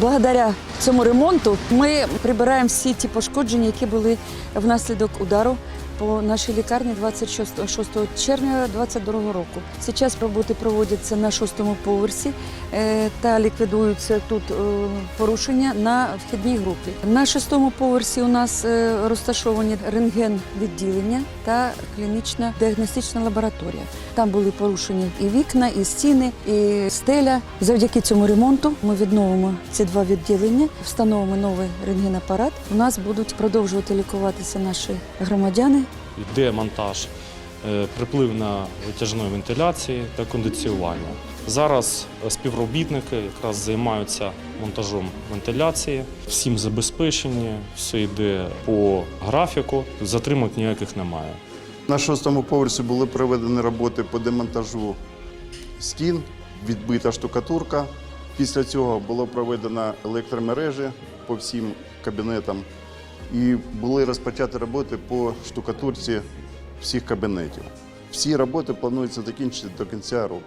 Благодаря цьому ремонту ми прибираємо всі ті пошкодження, які були внаслідок удару по нашій лікарні 26 червня 2022 року. Зараз роботи проводяться на шостому поверсі е, та ліквідуються тут е, порушення на вхідній групі. На шостому поверсі у нас е, розташовані рентген відділення та клінічна діагностична лабораторія. Там були порушені і вікна, і стіни, і стеля. Завдяки цьому ремонту ми відновимо ці два відділення, встановимо новий рентгенапарат. У нас будуть продовжувати лікуватися наші громадяни. Йде монтаж е, припливно-витяжної вентиляції та кондиціювання. Зараз е, співробітники якраз займаються монтажом вентиляції, всім забезпечені, все йде по графіку, затримок ніяких немає. На шостому поверсі були проведені роботи по демонтажу стін, відбита штукатурка. Після цього було проведено електромережі по всім кабінетам і були розпочаті роботи по штукатурці всіх кабінетів. Всі роботи планується закінчити до кінця року.